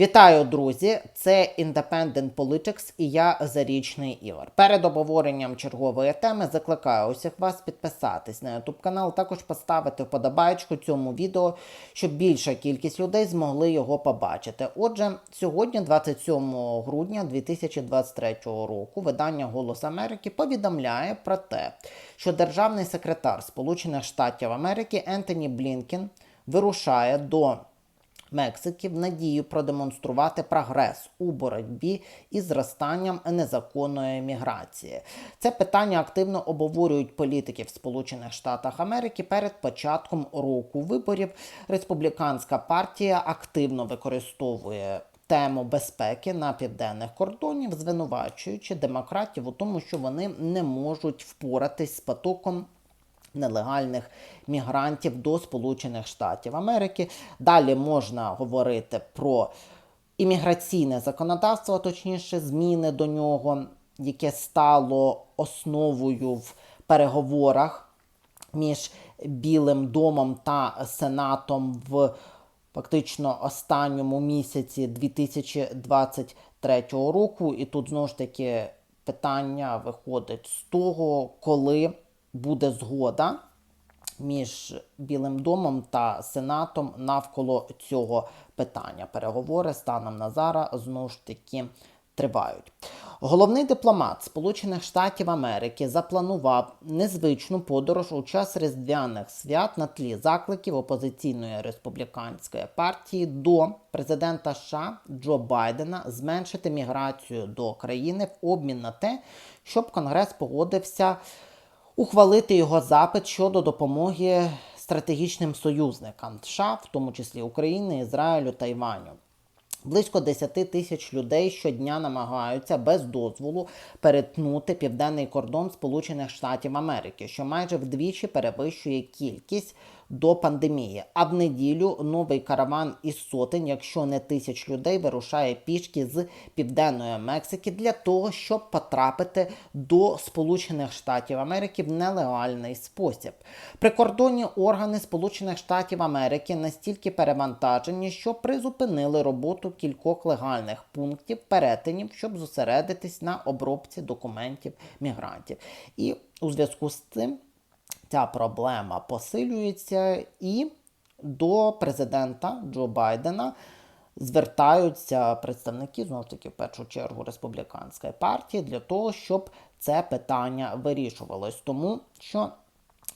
Вітаю, друзі! Це Independent Politics і я Зарічний Ігор. Перед обговоренням чергової теми закликаю усіх вас підписатись на YouTube канал, також поставити вподобайку цьому відео, щоб більша кількість людей змогли його побачити. Отже, сьогодні, 27 грудня 2023 року, видання Голос Америки повідомляє про те, що державний секретар Сполучених Штатів Америки Ентоні Блінкен вирушає до Мексики в надію продемонструвати прогрес у боротьбі із зростанням незаконної міграції. Це питання активно обговорюють політики в Сполучених Штатах Америки перед початком року виборів. Республіканська партія активно використовує. Тему безпеки на південних кордонів, звинувачуючи демократів у тому, що вони не можуть впоратись з потоком нелегальних мігрантів до Сполучених Штатів Америки. Далі можна говорити про імміграційне законодавство, точніше, зміни до нього, яке стало основою в переговорах між Білим домом та Сенатом в фактично останньому місяці 2023 року. І тут знову ж таки питання виходить з того, коли буде згода між Білим домом та Сенатом навколо цього питання. Переговори станом на зараз знову ж таки тривають. Головний дипломат Сполучених Штатів Америки запланував незвичну подорож у час різдвяних свят на тлі закликів опозиційної республіканської партії до президента США Джо Байдена зменшити міграцію до країни в обмін на те, щоб Конгрес погодився ухвалити його запит щодо допомоги стратегічним союзникам США, в тому числі України, Ізраїлю та Іваню. Близько 10 тисяч людей щодня намагаються без дозволу перетнути південний кордон Сполучених Штатів Америки, що майже вдвічі перевищує кількість до пандемії. А в неділю новий караван із сотень, якщо не тисяч людей, вирушає пішки з південної Мексики для того, щоб потрапити до Сполучених Штатів Америки в нелегальний спосіб. Прикордонні органи Сполучених Штатів Америки настільки перевантажені, що призупинили роботу кількох легальних пунктів перетинів, щоб зосередитись на обробці документів мігрантів. І у зв'язку з цим ця проблема посилюється, і до президента Джо Байдена звертаються представники знову ж таки в першу чергу республіканської партії для того, щоб це питання вирішувалось, тому що.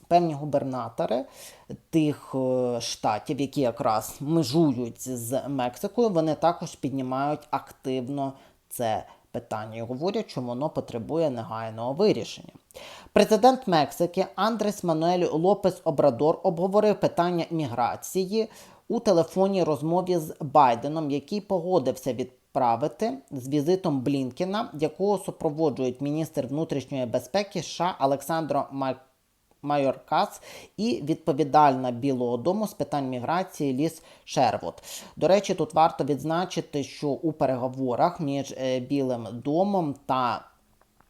Певні губернатори тих е, штатів, які якраз межують з Мексикою, вони також піднімають активно це питання і говорять, що воно потребує негайного вирішення. Президент Мексики Андрес Мануель Лопес Обрадор обговорив питання міграції у телефонній розмові з Байденом, який погодився відправити з візитом Блінкена, якого супроводжують міністр внутрішньої безпеки США Олександро Мак. Майор Кац і відповідальна Білого Дому з питань міграції Ліс Шервуд. До речі, тут варто відзначити, що у переговорах між е, Білим домом та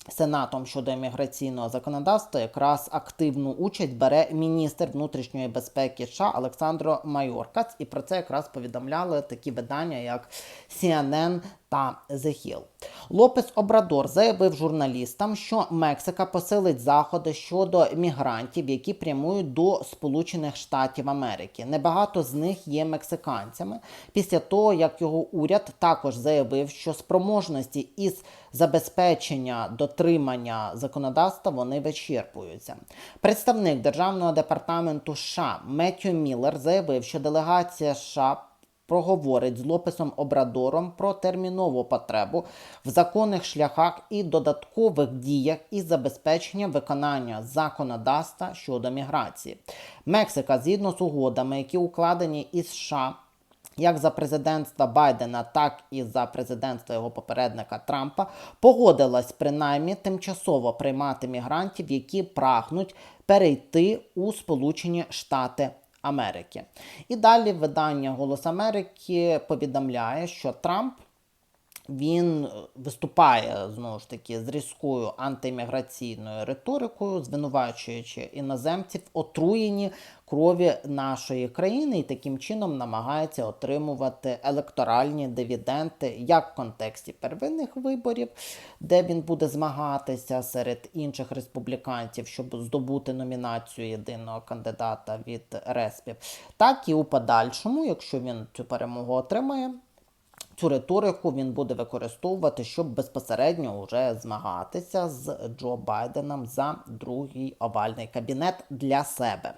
Сенатом щодо імміграційного законодавства якраз активну участь бере міністр внутрішньої безпеки США Олександро Майоркац, і про це якраз повідомляли такі видання, як CNN та The Hill. Лопес Обрадор заявив журналістам, що Мексика посилить заходи щодо мігрантів, які прямують до Сполучених Штатів Америки. Небагато з них є мексиканцями. Після того, як його уряд також заявив, що спроможності із забезпечення дотримання законодавства вони вичерпуються. Представник державного департаменту США Меттю Міллер заявив, що делегація США проговорить з Лопесом Обрадором про термінову потребу в законних шляхах і додаткових діях із забезпечення виконання законодавства щодо міграції. Мексика, згідно з угодами, які укладені із США. Як за президентства Байдена, так і за президентства його попередника Трампа погодилась принаймні тимчасово приймати мігрантів, які прагнуть перейти у Сполучені Штати Америки. І далі видання Голос Америки повідомляє, що Трамп він е, виступає знову ж таки з різкою антиімміграційною риторикою, звинувачуючи іноземців отруєнні крові нашої країни, і таким чином намагається отримувати електоральні дивіденти як в контексті первинних виборів, де він буде змагатися серед інших республіканців, щоб здобути номінацію єдиного кандидата від респів, так і у подальшому, якщо він цю перемогу отримає. Цю риторику він буде використовувати, щоб безпосередньо вже змагатися з Джо Байденом за другий овальний кабінет для себе.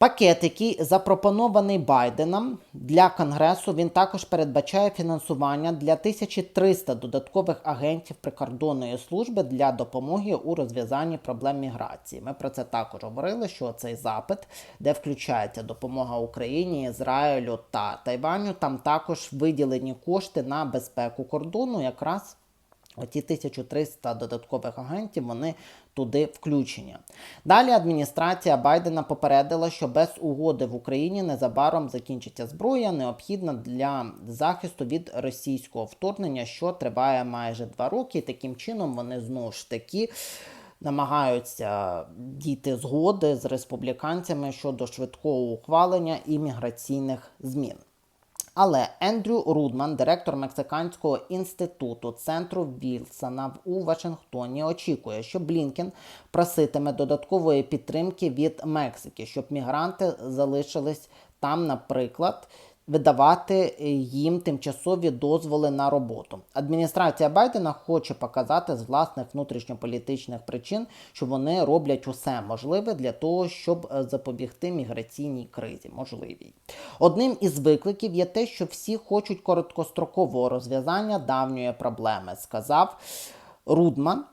Пакет, який запропонований Байденом для Конгресу, він також передбачає фінансування для 1300 додаткових агентів прикордонної служби для допомоги у розв'язанні проблем міграції. Ми про це також говорили, що цей запит, де включається допомога Україні, Ізраїлю та Тайваню, там також виділені кошти на безпеку кордону, якраз Оті 1300 додаткових агентів вони туди включені. Далі адміністрація Байдена попередила, що без угоди в Україні незабаром закінчиться зброя, необхідна для захисту від російського вторгнення, що триває майже два роки. Таким чином вони знову ж таки. Намагаються дійти згоди з республіканцями щодо швидкого ухвалення імміграційних змін. Але Ендрю Рудман, директор Мексиканського інституту центру Вілсона у Вашингтоні, очікує, що Блінкен проситиме додаткової підтримки від Мексики, щоб мігранти залишились там, наприклад. Видавати їм тимчасові дозволи на роботу. Адміністрація Байдена хоче показати з власних внутрішньополітичних причин, що вони роблять усе можливе для того, щоб е, запобігти міграційній кризі. Можливій одним із викликів є те, що всі хочуть короткострокового розв'язання давньої проблеми, сказав Рудман.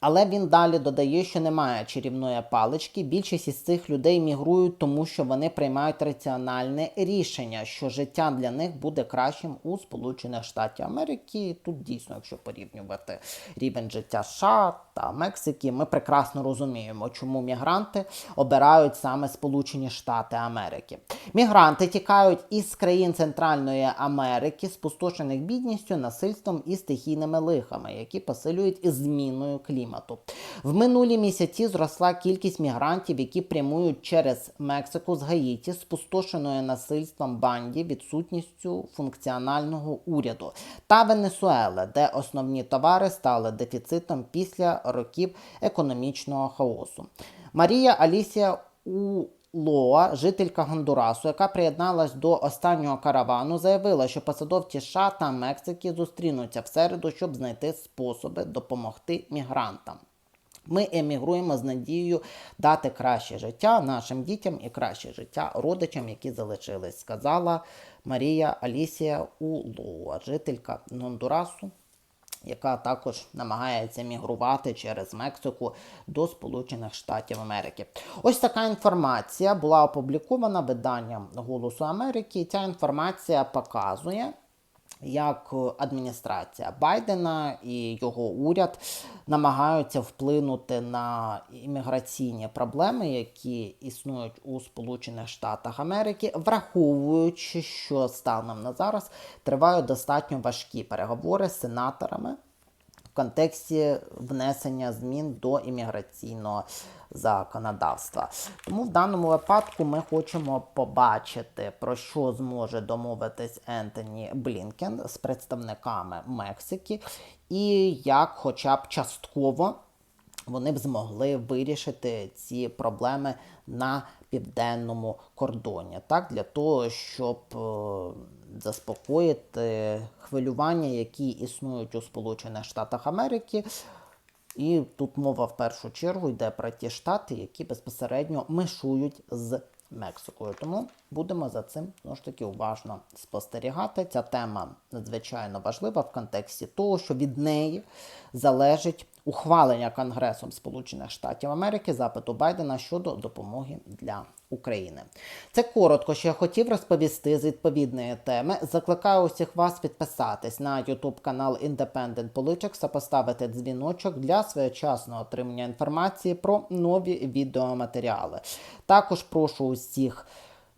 Але він далі додає, що немає чарівної палички. Більшість із цих людей мігрують, тому що вони приймають раціональне рішення, що життя для них буде кращим у Сполучених Штатів Америки. Тут дійсно, якщо порівнювати рівень життя США та Мексики, ми прекрасно розуміємо, чому мігранти обирають саме Сполучені Штати Америки. Мігранти тікають із країн Центральної Америки, спустошених бідністю, насильством і стихійними лихами, які посилюють зміною клімату клімату. В минулі місяці зросла кількість мігрантів, які прямують через Мексику з Гаїті, спустошеною насильством банді, відсутністю функціонального уряду та Венесуели, де основні товари стали дефіцитом після років економічного хаосу. Марія Алісія у Лоа, жителька Гондурасу, яка приєдналась до останнього каравану, заявила, що посадовці США та Мексики зустрінуться в середу, щоб знайти способи допомогти мігрантам. Ми емігруємо з надією дати краще життя нашим дітям і краще життя родичам, які залишились, сказала Марія Алісія Улоа, жителька Гондурасу яка також намагається мігрувати через Мексику до Сполучених Штатів Америки. Ось така інформація була опублікована виданням Голосу Америки. Ця інформація показує як адміністрація Байдена і його уряд намагаються вплинути на імміграційні проблеми, які існують у Сполучених Штатах Америки, враховуючи, що станом на зараз тривають достатньо важкі переговори з сенаторами контексті внесення змін до імміграційного законодавства. Тому в даному випадку ми хочемо побачити, про що зможе домовитись Ентоні Блінкен з представниками Мексики, і як, хоча б частково, вони б змогли вирішити ці проблеми на південному кордоні, так, для того, щоб е, заспокоїти хвилювання, які існують у Сполучених Штатах Америки. І тут мова в першу чергу йде про ті штати, які безпосередньо мишують з Мексикою. Тому будемо за цим знову ж таки уважно спостерігати. Ця тема надзвичайно важлива в контексті того, що від неї залежить ухвалення Конгресом Сполучених Штатів Америки запиту Байдена щодо допомоги для України. Це коротко, що я хотів розповісти з відповідної теми. Закликаю усіх вас підписатись на YouTube канал Independent Politics та поставити дзвіночок для своєчасного отримання інформації про нові відеоматеріали. Також прошу усіх